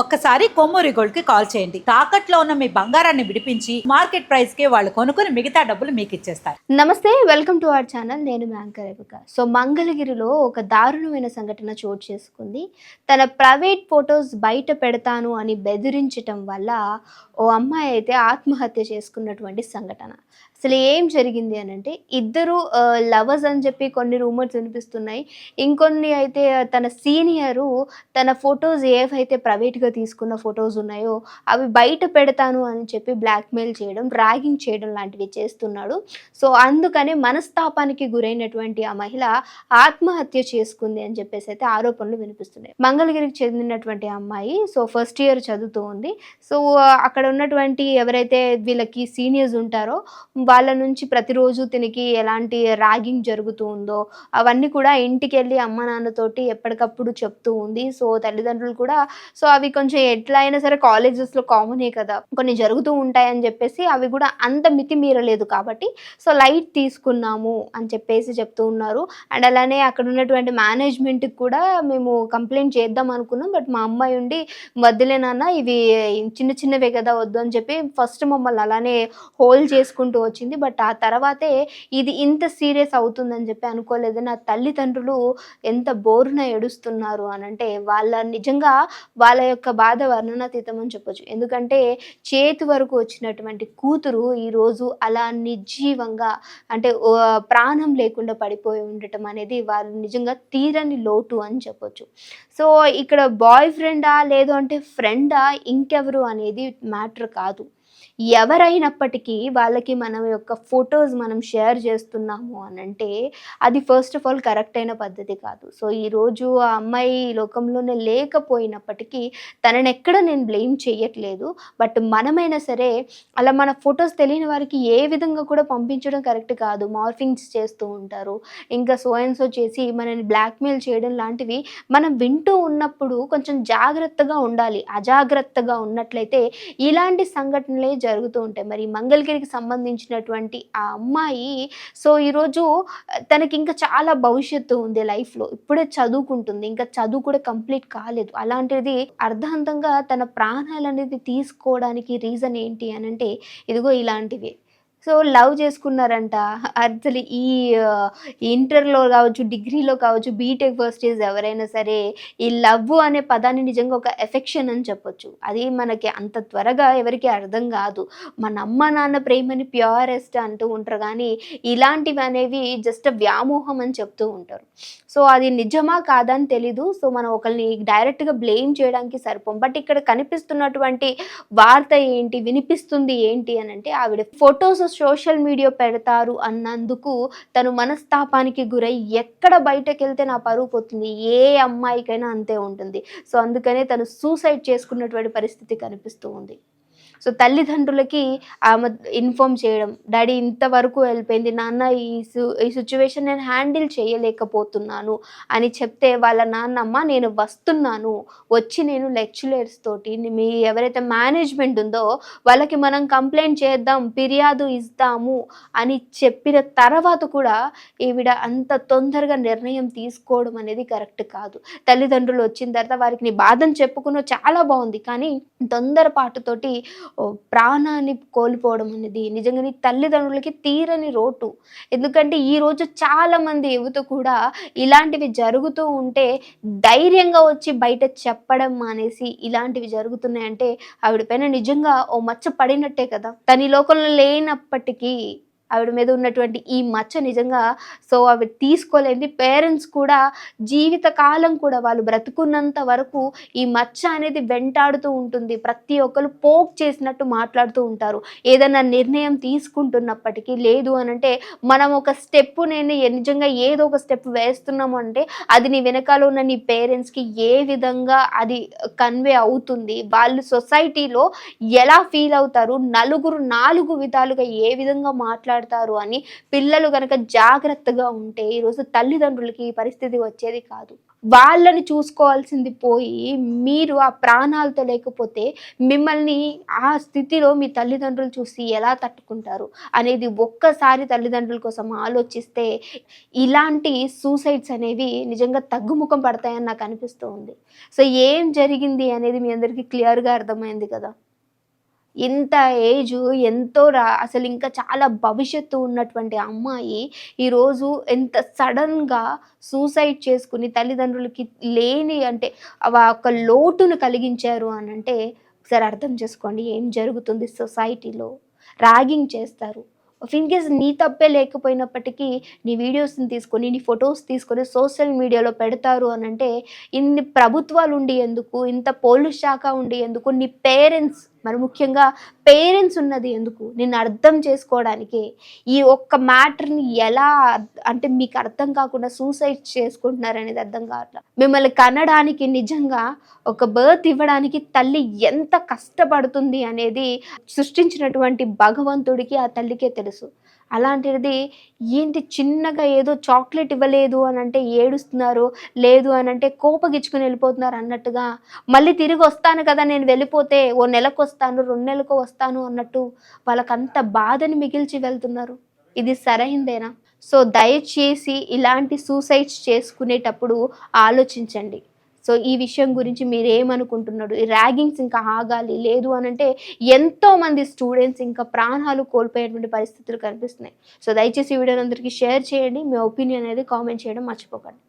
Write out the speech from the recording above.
ఒక్కసారి కొమ్మూరి గోల్డ్కి కాల్ చేయండి. తాకట్లో ఉన్న మీ బంగారాన్ని విడిపించి మార్కెట్ ప్రైస్కి వాళ్ళు కొనుక్కుని మిగతా డబ్బులు మీకు ఇచ్చేస్తారు. నమస్తే వెల్కమ్ టు అవర్ ఛానల్. నేను మ్యాంకర్ రేపుక సో మంగళగిరిలో ఒక దారుణమైన సంఘటన చోటు చేసుకుంది. తన ప్రైవేట్ ఫొటోస్ బయట పెడతాను అని బెదిరించటం వల్ల ఓ అమ్మాయి అయితే ఆత్మహత్య చేసుకున్నటువంటి సంఘటన. అసలు ఏం జరిగింది అని అంటే ఇద్దరు లవర్స్ అని చెప్పి కొన్ని రూమర్స్ వినిపిస్తున్నాయి. ఇంకొన్ని అయితే తన సీనియరు తన ఫొటోస్ ఏవైతే ప్రైవేట్గా తీసుకున్న ఫొటోస్ ఉన్నాయో అవి బయట పెడతాను అని చెప్పి బ్లాక్మెయిల్ చేయడం ర్యాగింగ్ చేయడం లాంటివి చేస్తున్నాడు. సో అందుకనే మనస్తాపానికి గురైనటువంటి ఆ మహిళ ఆత్మహత్య చేసుకుంది అని చెప్పేసి అయితే ఆరోపణలు వినిపిస్తున్నాయి. మంగళగిరికి చెందినటువంటి అమ్మాయి సో ఫస్ట్ ఇయర్ చదువుతూ ఉంది. సో అక్కడ ఉన్నటువంటి ఎవరైతే వీళ్ళకి సీనియర్స్ ఉంటారో వాళ్ళ నుంచి ప్రతిరోజు తినికి ఎలాంటి ర్యాగింగ్ జరుగుతూ ఉందో అవన్నీ కూడా ఇంటికి వెళ్ళి అమ్మ నాన్నతోటి ఎప్పటికప్పుడు చెప్తూ ఉంది. సో తల్లిదండ్రులు కూడా సో అవి కొంచెం ఎట్లా అయినా సరే కాలేజెస్లో కామనే కదా కొన్ని జరుగుతూ ఉంటాయని చెప్పేసి అవి కూడా అంత మితి మీరలేదు కాబట్టి సో లైట్ తీసుకున్నాము అని చెప్పేసి చెప్తూ ఉన్నారు. అండ్ అలానే అక్కడ ఉన్నటువంటి మేనేజ్మెంట్కి కూడా మేము కంప్లైంట్ చేద్దాం అనుకున్నాం. బట్ మా అమ్మాయి ఉండి వద్దులే నాన్న ఇవి చిన్న చిన్నవే కదా వద్దు అని చెప్పి ఫస్ట్ మమ్మల్ని అలానే హోల్డ్ చేసుకుంటూ వచ్చింది బట్ ఆ తర్వాతే ఇది ఇంత సీరియస్ అవుతుందని చెప్పి అనుకోలేదు. నా తల్లిదండ్రులు ఎంత బోరున ఏడుస్తున్నారు అని అంటే వాళ్ళ నిజంగా వాళ్ళ యొక్క బాధ వర్ణనాతీతం అని చెప్పొచ్చు. ఎందుకంటే చేతి వరకు వచ్చినటువంటి కూతురు ఈరోజు అలా నిర్జీవంగా అంటే ప్రాణం లేకుండా పడిపోయి ఉండటం అనేది వాళ్ళు నిజంగా తీరని లోటు అని చెప్పొచ్చు. సో ఇక్కడ బాయ్ ఫ్రెండా లేదు అంటే ఫ్రెండా ఇంకెవరు అనేది మ్యాటర్ కాదు. ఎవరైనప్పటికీ వాళ్ళకి మన యొక్క ఫొటోస్ మనం షేర్ చేస్తున్నాము అని అంటే అది ఫస్ట్ ఆఫ్ ఆల్ కరెక్ట్ అయిన పద్ధతి కాదు. సో ఈరోజు ఆ అమ్మాయి ఈ లోకంలోనే లేకపోయినప్పటికీ తనని ఎక్కడ నేను బ్లేమ్ చేయట్లేదు. బట్ మనమైనా సరే అలా మన ఫొటోస్ తెలియని వారికి ఏ విధంగా కూడా పంపించడం కరెక్ట్ కాదు. మార్ఫింగ్స్ చేస్తూ ఉంటారు. ఇంకా సోయన్సో చేసి మనని బ్లాక్మెయిల్ చేయడం లాంటివి మనం వింటూ ఉన్నప్పుడు కొంచెం జాగ్రత్తగా ఉండాలి. అజాగ్రత్తగా ఉన్నట్లయితే ఇలాంటి సంఘటనలే జరుగుతూ ఉంటాయి. మరి మంగళగిరికి సంబంధించినటువంటి ఆ అమ్మాయి సో ఈరోజు తనకి ఇంకా చాలా భవిష్యత్తు ఉంది లైఫ్లో. ఇప్పుడే చదువుకుంటుంది. ఇంకా చదువు కూడా కంప్లీట్ కాలేదు. అలాంటిది అర్ధాంతంగా తన ప్రాణాలు అనేది తీసుకోవడానికి రీజన్ ఏంటి అని అంటే ఇదిగో ఇలాంటివి. సో లవ్ చేసుకున్నారంట. అసలు ఈ ఇంటర్లో కావచ్చు డిగ్రీలో కావచ్చు బీటెక్ ఫస్ట్ ఇయర్స్ ఎవరైనా సరే ఈ లవ్ అనే పదాన్ని నిజంగా ఒక ఎఫెక్షన్ అని చెప్పొచ్చు. అది మనకి అంత త్వరగా ఎవరికి అర్థం కాదు. మన అమ్మ నాన్న ప్రేమని ప్యూరెస్ట్ అంటూ ఉంటారు. కానీ ఇలాంటివి అనేవి జస్ట్ వ్యామోహం అని చెప్తూ ఉంటారు. సో అది నిజమా కాదని తెలీదు. సో మనం ఒకరిని డైరెక్ట్గా బ్లేమ్ చేయడానికి సరిపోం. బట్ ఇక్కడ కనిపిస్తున్నటువంటి వార్త ఏంటి? వినిపిస్తుంది ఏంటి అని అంటే ఆవిడ ఫొటోస్ సోషల్ మీడియా పెడతారు అన్నందుకు తను మనస్తాపానికి గురై ఎక్కడ బయటకు వెళ్తే నా పరువు పోతుంది. ఏ అమ్మాయికైనా అంతే ఉంటుంది. సో అందుకనే తను సూసైడ్ చేసుకున్నటువంటి పరిస్థితి కనిపిస్తూ ఉంది. సో తల్లిదండ్రులకి ఆమె ఇన్ఫామ్ చేయడం డాడీ ఇంతవరకు వెళ్ళిపోయింది. నాన్న ఈ సు ఈ సిచ్యువేషన్ నేను హ్యాండిల్ చేయలేకపోతున్నాను అని చెప్తే వాళ్ళ నాన్నమ్మ నేను వస్తున్నాను. వచ్చి నేను లెక్చరర్స్ తోటి మీ ఎవరైతే మేనేజ్మెంట్ ఉందో వాళ్ళకి మనం కంప్లైంట్ చేద్దాం ఫిర్యాదు ఇస్తాము అని చెప్పిన తర్వాత కూడా ఈవిడ అంత తొందరగా నిర్ణయం తీసుకోవడం అనేది కరెక్ట్ కాదు. తల్లిదండ్రులు వచ్చిన తర్వాత వారికి నీ బాధను చెప్పుకున్న చాలా బాగుంది. కానీ తొందరపాటుతోటి ప్రాణాన్ని కోల్పోవడం అనేది నిజంగా నీ తల్లిదండ్రులకి తీరని రోటు ఎందుకంటే ఈ రోజు చాలా మంది యువత కూడా ఇలాంటివి జరుగుతూ ఉంటే ధైర్యంగా వచ్చి బయట చెప్పడం మానేసి ఇలాంటివి జరుగుతున్నాయంటే ఆవిడ పైన నిజంగా ఓ మచ్చ పడినట్టే కదా. తన లోకంలో లేనప్పటికీ ఆవిడ మీద ఉన్నటువంటి ఈ మచ్చ నిజంగా సో ఆవిడ తీసుకోలేంది. పేరెంట్స్ కూడా జీవితకాలం కూడా వాళ్ళు బ్రతుకున్నంత వరకు ఈ మచ్చ అనేది వెంటాడుతూ ఉంటుంది. ప్రతి ఒక్కరు పోక్ చేసినట్టు మాట్లాడుతూ ఉంటారు. ఏదైనా నిర్ణయం తీసుకుంటున్నప్పటికీ లేదు అనంటే మనం ఒక స్టెప్ నేను నిజంగా ఏదో ఒక స్టెప్ వేస్తున్నాము అంటే అది నీ వెనకాల ఉన్న నీ పేరెంట్స్కి ఏ విధంగా అది కన్వే అవుతుంది? వాళ్ళు సొసైటీలో ఎలా ఫీల్ అవుతారు? నలుగురు నాలుగు విధాలుగా ఏ విధంగా మాట్లాడుతారు? అని పిల్లలు కనుక జాగ్రత్తగా ఉంటే ఈరోజు తల్లిదండ్రులకి ఈ పరిస్థితి వచ్చేది కాదు. వాళ్ళని చూసుకోవాల్సింది పోయి మీరు ఆ ప్రాణాలతో లేకపోతే మిమ్మల్ని ఆ స్థితిలో మీ తల్లిదండ్రులు చూసి ఎలా తట్టుకుంటారు అనేది ఒక్కసారి తల్లిదండ్రుల కోసం ఆలోచిస్తే ఇలాంటి సూసైడ్స్ అనేవి నిజంగా తగ్గుముఖం పడతాయని నాకు అనిపిస్తూ ఉంది. సో ఏం జరిగింది అనేది మీ అందరికీ క్లియర్గా అర్థమైంది కదా. ఇంత ఏజ్ ఎంతో రా అసలు ఇంకా చాలా భవిష్యత్తు ఉన్నటువంటి అమ్మాయి ఈరోజు ఎంత సడన్గా సూసైడ్ చేసుకుని తల్లిదండ్రులకి లేని అంటే ఆ ఒక లోటును కలిగించారు అని అంటే ఒకసారి అర్థం చేసుకోండి ఏం జరుగుతుంది సొసైటీలో? ర్యాగింగ్ చేస్తారు. ఇన్ కేస్ నీ తప్పే లేకపోయినప్పటికీ నీ వీడియోస్ని తీసుకొని నీ ఫొటోస్ తీసుకొని సోషల్ మీడియాలో పెడతారు అని అంటే ఇన్ని ప్రభుత్వాలు ఉండి ఎందుకు ఇంత పోలీస్ శాఖ ఉండి ఎందుకు నీ పేరెంట్స్ మరి ముఖ్యంగా పేరెంట్స్ ఉన్నది ఎందుకు? నిన్ను అర్థం చేసుకోవడానికి. ఈ ఒక్క మ్యాటర్ని ఎలా అంటే మీకు అర్థం కాకుండా సూసైడ్ చేసుకుంటున్నారు అనేది అర్థం కావట్లేదు మిమ్మల్ని కనడానికి నిజంగా ఒక బర్త్ ఇవ్వడానికి తల్లి ఎంత కష్టపడుతుంది అనేది సృష్టించినటువంటి భగవంతుడికి ఆ తల్లికే తెలుసు. అలాంటిది ఏంటి చిన్నగా ఏదో చాక్లెట్ ఇవ్వలేదు అని అంటే ఏడుస్తున్నారు లేదు అని అంటే కోపగిచ్చుకుని వెళ్ళిపోతున్నారు అన్నట్టుగా మళ్ళీ తిరిగి వస్తాను కదా నేను వెళ్ళిపోతే ఓ నెలకు వస్తాను రెండు నెలలకు వస్తాను అన్నట్టు వాళ్ళకంత బాధని మిగిల్చి వెళ్తున్నారు. ఇది సరైందేనా? సో దయచేసి ఇలాంటి సూసైడ్స్ చేసుకునేటప్పుడు ఆలోచించండి. సో ఈ విషయం గురించి మీరు ఏమనుకుంటున్నారు ఈ ర్యాగింగ్స్ ఇంకా ఆగాలి లేదు అని అంటే ఎంతో మంది స్టూడెంట్స్ ఇంకా ప్రాణాలు కోల్పోయేటువంటి పరిస్థితులు కనిపిస్తున్నాయి. సో దయచేసి ఈ వీడియోని అందరికీ షేర్ చేయండి. మీ ఒపీనియన్ అనేది కామెంట్ చేయడం మర్చిపోకండి.